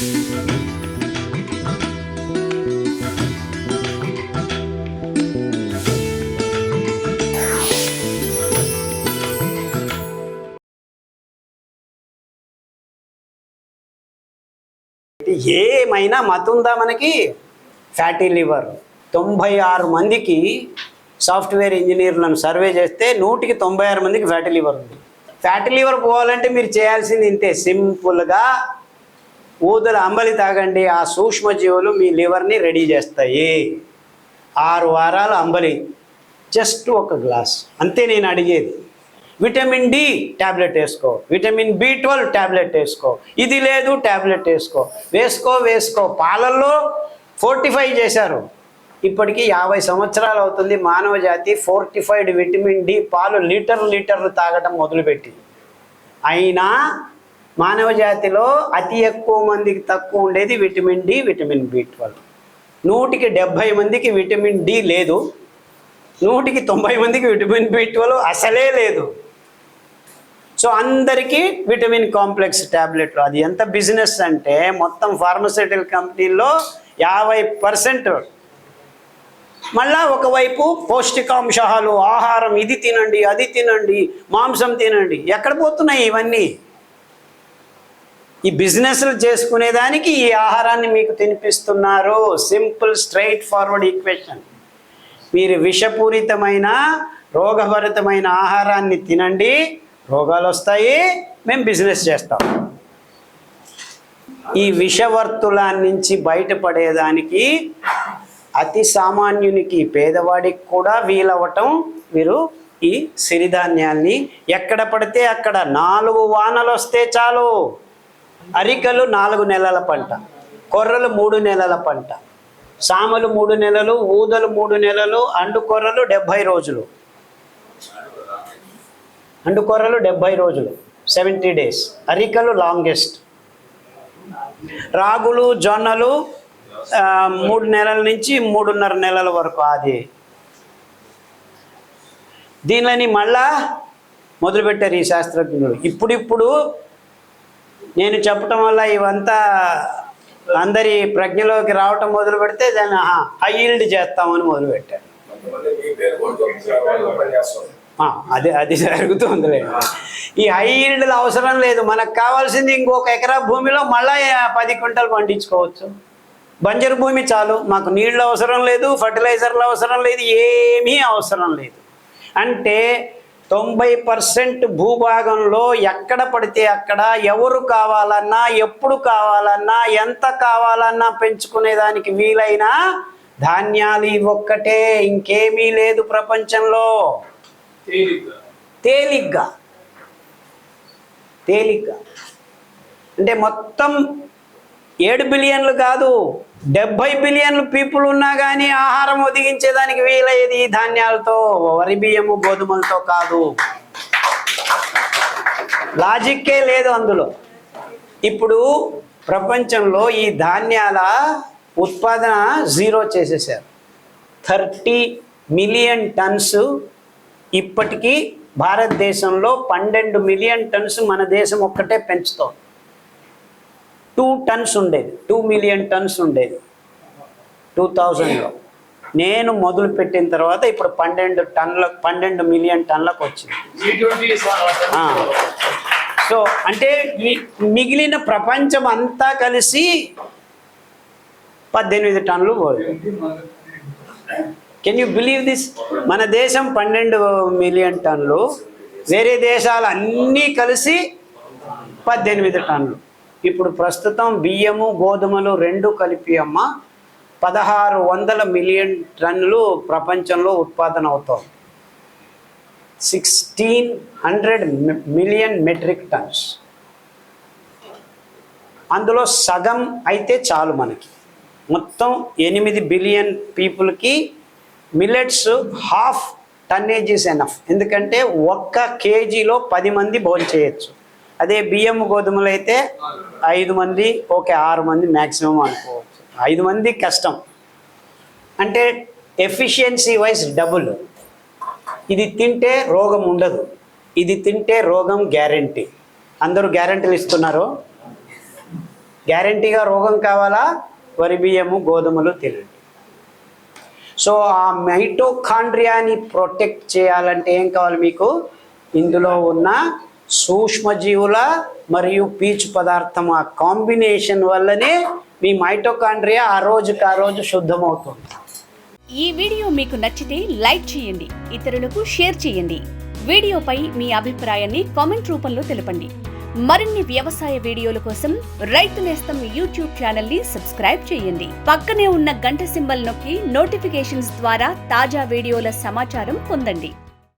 ఏమైనా మతుందా ఉందా మనకి? Fatty liver. తొంభై ఆరు మందికి సాఫ్ట్వేర్ ఇంజనీర్లను సర్వే చేస్తే నూటికి తొంభై ఆరు మందికి ఫ్యాటీ లివర్ ఉంది. ఫ్యాటీ లివర్ పోవాలంటే మీరు చేయాల్సింది ఇంతే. సింపుల్గా ఊదల అంబలి తాగండి ఆ సూక్ష్మజీవులు మీ లివర్ని రెడీ చేస్తాయి. ఆరు వారాల అంబలి జస్ట్ ఒక గ్లాస్. అంతే నేను అడిగేది. విటమిన్ డి ట్యాబ్లెట్ వేసుకో. విటమిన్ బి ట్వెల్వ్ ట్యాబ్లెట్ వేసుకో. ఇది లేదు ట్యాబ్లెట్ వేసుకో. వేసుకో వేసుకో. పాలల్లో ఫోర్టిఫై చేశారు. ఇప్పటికీ యాభై సంవత్సరాలు అవుతుంది. మానవ జాతి ఫోర్టిఫైడ్ విటమిన్ డి పాలు లీటర్ లీటర్లు తాగటం మొదలుపెట్టి అయినా మానవ జాతిలో అతి ఎక్కువ మందికి తక్కువ ఉండేది vitamin D vitamin B twelve. నూటికి డెబ్భై మందికి విటమిన్ డి లేదు. నూటికి తొంభై మందికి విటమిన్ బి ట్వెల్వ్ అసలే లేదు. సో అందరికీ విటమిన్ కాంప్లెక్స్ ట్యాబ్లెట్లు అది ఎంత బిజినెస్ అంటే మొత్తం ఫార్మస్యూటికల్ కంపెనీల్లో యాభై పర్సెంట్. మళ్ళా ఒకవైపు పౌష్టికాంశాలు ఆహారం ఇది తినండి అది తినండి మాంసం తినండి. ఎక్కడ పోతున్నాయి ఇవన్నీ? ఈ బిజినెస్లు చేసుకునేదానికి ఈ ఆహారాన్ని మీకు తినిపిస్తున్నారు. Simple straightforward equation. మీరు విషపూరితమైన రోగభరితమైన ఆహారాన్ని తినండి. రోగాలు వస్తాయి. మేము బిజినెస్ చేస్తాం. ఈ విషవర్తుల నుంచి బయటపడేదానికి అతి సామాన్యునికి పేదవాడికి కూడా వీలవటం మీరు ఈ సిరిధాన్యాల్ని ఎక్కడ పడితే అక్కడ నాలుగు వానలు వస్తే చాలు. అరికలు నాలుగు నెలల పంట కొర్రలు మూడు నెలల పంట సామలు మూడు నెలలు ఊదలు మూడు నెలలు అండు కొర్రలు డెబ్భై రోజులు. అండు కొర్రలు డెబ్భై రోజులు సెవెంటీ డేస్. అరికలు లాంగెస్ట్. రాగులు జొన్నలు మూడు నెలల నుంచి మూడున్నర నెలల వరకు అది దీనిని మళ్ళా మొదలుపెట్టారు ఈ శాస్త్రజ్ఞులు. ఇప్పుడిప్పుడు నేను చెప్పటం వల్ల ఇవంతా అందరి ప్రజ్ఞలోకి రావటం మొదలు పెడితే దాన్ని హై ఈల్డ్ చేస్తామని మొదలుపెట్టారు అది అది జరుగుతుంది ఈ హై ఈల్డ్లు అవసరం లేదు. మనకు కావాల్సింది ఇంకొక ఎకరా భూమిలో మళ్ళా పది క్వింటల్ పండించుకోవచ్చు. బంజరు భూమి చాలు. మాకు నీళ్ళు అవసరం లేదు ఫర్టిలైజర్లు అవసరం లేదు ఏమీ అవసరం లేదు. అంటే తొంభై పర్సెంట్ భూభాగంలో ఎక్కడ పడితే అక్కడ ఎవరు కావాలన్నా ఎప్పుడు కావాలన్నా ఎంత కావాలన్నా పెంచుకునేదానికి వీలైన ధాన్యాలు ఒక్కటే. ఇంకేమీ లేదు ప్రపంచంలో. తేలిగ్గా. తేలిగ్గా. అంటే మొత్తం ఏడు బిలియన్లు కాదు. డెబ్బై బిలియన్లు పీపుల్ ఉన్నా కానీ ఆహారం ఒదిగించేదానికి వీలయ్యేది ఈ ధాన్యాలతో వరి బియ్యము గోధుమలతో కాదు. లాజిక్కే లేదు అందులో. ఇప్పుడు ప్రపంచంలో ఈ ధాన్యాల ఉత్పాదన జీరో చేసేసారు థర్టీ మిలియన్ టన్స్ ఇప్పటికీ భారతదేశంలో పన్నెండు మిలియన్ టన్స్ మన దేశం ఒక్కటే పెంచుతోంది. టూ టన్స్ ఉండేది. టూ మిలియన్ టన్స్ ఉండేది. టూ థౌజండ్లో. నేను మొదలు పెట్టిన తర్వాత ఇప్పుడు పన్నెండు టన్ల పన్నెండు మిలియన్ టన్లకు వచ్చింది. సో అంటే మిగిలిన ప్రపంచం అంతా కలిసి పద్దెనిమిది టన్నులు పోదు కెన్ యూ బిలీవ్ దిస్ మన దేశం పన్నెండు మిలియన్ టన్నులు వేరే దేశాలు అన్నీ కలిసి పద్దెనిమిది టన్నులు. ఇప్పుడు ప్రస్తుతం బియ్యము గోధుమలు రెండు కలిపి అమ్మ పదహారు వందల మిలియన్ టన్నులు ప్రపంచంలో ఉత్పాదన అవుతోంది sixteen hundred million metric tons. అందులో సగం అయితే చాలు మనకి. మొత్తం ఎనిమిది బిలియన్ పీపుల్కి millets half tonnage is enough. ఎందుకంటే ఒక్క కేజీలో పది మంది భోజనం చేయొచ్చు అదే బియ్యం గోధుమలు అయితే ఐదు మంది ఓకే ఆరు మంది మ్యాక్సిమం అనుకోవచ్చు. ఐదు మంది కష్టం. అంటే ఎఫిషియన్సీ వైజ్ డబుల్ ఇది తింటే రోగం ఉండదు. ఇది తింటే రోగం గ్యారంటీ అందరూ గ్యారంటీలు ఇస్తున్నారు. గ్యారంటీగా రోగం కావాలా? వరి బియ్యము గోధుమలు తినండి. సో ఆ మైటోకాండ్రియాని ప్రొటెక్ట్ చేయాలంటే ఏం కావాలి మీకు? ఇందులో ఉన్న సూక్ష్మజీవుల మరియు పీచు పదార్థం ఆ కాంబినేషన్ వల్లనే మీ మైటోకాండ్రియా ఆ రోజుకి ఆ రోజు శుద్ధమవుతుంది. ఈ వీడియో మీకు నచ్చితే లైక్ చేయండి ఇతరులకు షేర్ చేయండి. వీడియోపై మీ అభిప్రాయాన్ని కామెంట్ రూపంలో తెలపండి. మరిన్ని వ్యవసాయ వీడియోల కోసం రైతు నేస్తం యూట్యూబ్ ఛానల్ని సబ్స్క్రైబ్ చేయండి. పక్కనే ఉన్న గంట సింబల్ నొక్కి నోటిఫికేషన్స్ ద్వారా తాజా వీడియోల సమాచారం పొందండి.